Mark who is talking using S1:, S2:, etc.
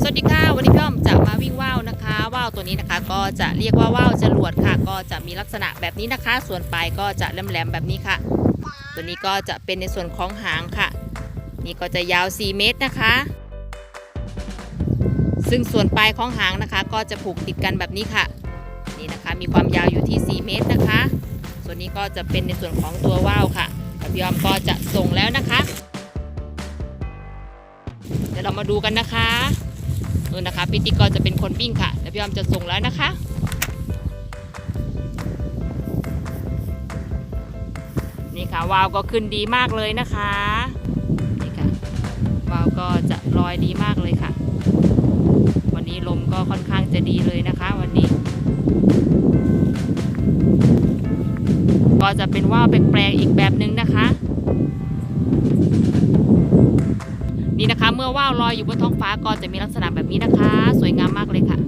S1: สวัสดีค่ะ วันนี้พี่อ้อมจะมาวิ่งว่าวนะคะว่าวตัวนี้นะคะ ก็จะเรียกว่าว่าวจรวดค่ะ ก็จะมีลักษณะแบบนี้นะคะ ส่วนปลายก็จะแหลมๆแบบนี้ค่ะ ตัวนี้ก็จะเป็นในส่วนของหางค่ะ นี่ก็จะยาว 4 เมตรนะคะ ซึ่งส่วนปลายของหางนะคะ ก็จะผูกติดกันแบบนี้ค่ะ นี่นะคะมีความยาวอยู่ที่ 4 เมตรนะคะ ส่วนนี้ก็จะเป็นในส่วนของตัวว่าวค่ะพี่อ้อมก็จะส่งแล้วนะคะ เดี๋ยวเรามาดูกันนะคะ นู่นนะคะพี่ติ๊กก็จะเป็นคนปิ้งค่ะแล้วพี่อ้อมจะส่งแล้วนะคะนี่ค่ะวาวก็ขึ้นดีมากเลยนะคะนี่ค่ะวาวก็จะลอยดีมากเลยค่ะ วันนี้ลมก็ค่อนข้างจะดีเลยนะคะ วันนี้ ก็จะเป็นว่าวแปลกๆอีกแบบหนึ่งนะคะ นี่นะคะ เมื่อว่าวลอยอยู่บนท้องฟ้าก็จะมีลักษณะแบบนี้นะคะ สวยงามมากเลยค่ะ